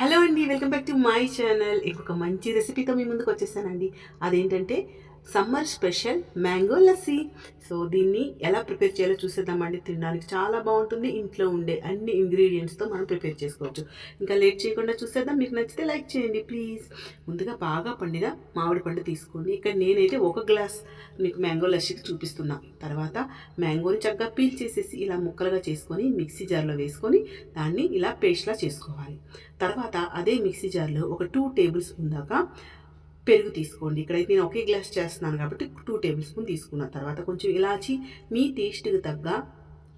Hello అండి welcome back to my channel ఇంకొక మంచి రెసిపీతో మీ ముందుకు వచ్చేసానండి. అదేంటంటే summer special mango lassi. So దీన్ని ఎలా ప్రిపేర్ చేయాలో చూసేద్దామండి. తినడానికి చాలా బాగుంటుంది. ఇంట్లో ఉండే అన్ని ఇంగ్రీడియంట్స్తో మనం ప్రిపేర్ చేసుకోవచ్చు. ఇంకా లేట్ చేయకుండా చూసేద్దాం. మీకు నచ్చితే లైక్ చేయండి ప్లీజ్. ముందుగా బాగా పండిన మామిడి పండు తీసుకోండి. ఇక్కడ నేనైతే ఒక గ్లాస్ మీకు మ్యాంగో లస్సీకి చూపిస్తున్నా. తర్వాత మ్యాంగోని చక్కగా పీల్ చేసేసి ఇలా ముక్కలుగా చేసుకొని మిక్సీ జార్లో వేసుకొని దాన్ని ఇలా పేస్ట్లా చేసుకోవాలి. తర్వాత అదే మిక్సీ జార్లో ఒక టూ టేబుల్స్ ఉందాక పెరుగు తీసుకోండి. ఇక్కడైతే నేను ఒకే గ్లాస్ చేస్తున్నాను కాబట్టి టూ టేబుల్ స్పూన్ తీసుకున్న తర్వాత కొంచెం ఇలాచి మీ టేస్ట్కి తగ్గ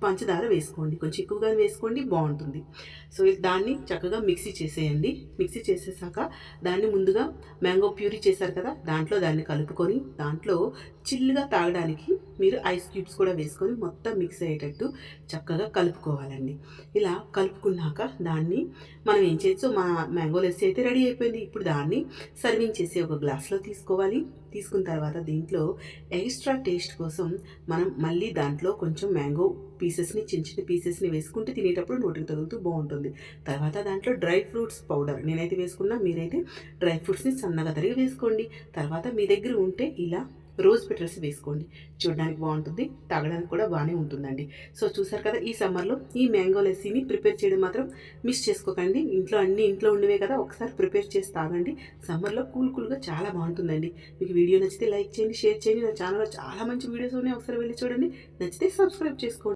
పంచదార వేసుకోండి. కొంచెం ఎక్కువగా వేసుకోండి బాగుంటుంది. సో దాన్ని చక్కగా మిక్సీ చేసేయండి. మిక్సీ చేసేసాక దాన్ని ముందుగా మ్యాంగో ప్యూరీ చేశారు కదా దాంట్లో దాన్ని కలుపుకొని దాంట్లో చిల్లుగా తాగడానికి మీరు ఐస్ క్యూబ్స్ కూడా వేసుకొని మొత్తం మిక్స్ అయ్యేటట్టు చక్కగా కలుపుకోవాలండి. ఇలా కలుపుకున్నాక దాన్ని మనం ఏం చేయొచ్చు మా మ్యాంగో లెస్సీ అయితే రెడీ అయిపోయింది. ఇప్పుడు దాన్ని సర్వింగ్ చేసి ఒక గ్లాస్లో తీసుకోవాలి. తీసుకున్న తర్వాత దీంట్లో ఎక్స్ట్రా టేస్ట్ కోసం మనం మళ్ళీ దాంట్లో కొంచెం మ్యాంగో పీస్ పీసెస్ని చిన్న చిన్న పీసెస్ని వేసుకుంటే తినేటప్పుడు నోటికి తగులుతూ బాగుంటుంది. తర్వాత దాంట్లో డ్రై ఫ్రూట్స్ పౌడర్ నేనైతే వేసుకున్నా మీరైతే డ్రై ఫ్రూట్స్ని సన్నగా తరిగి వేసుకోండి. తర్వాత మీ దగ్గర ఉంటే ఇలా రోజ్ పెటల్స్ వేసుకోండి. చూడడానికి బాగుంటుంది తాగడానికి కూడా బాగానే ఉంటుందండి. సో చూసారు కదా ఈ సమ్మర్లో ఈ మ్యాంగో లస్సీని ప్రిపేర్ చేయడం మాత్రం మిస్ చేసుకోకండి. ఇంట్లో అన్ని ఇంట్లో ఉండేవే కదా ఒకసారి ప్రిపేర్ చేసి తాగండి. సమ్మర్లో కూల్ కూల్గా చాలా బాగుంటుందండి. మీకు వీడియో నచ్చితే లైక్ చేయండి షేర్ చేయండి. నా ఛానల్లో చాలా మంచి వీడియోస్ ఉన్నాయి. ఒకసారి వెళ్ళి చూడండి. నచ్చితే సబ్స్క్రైబ్ చేసుకోండి.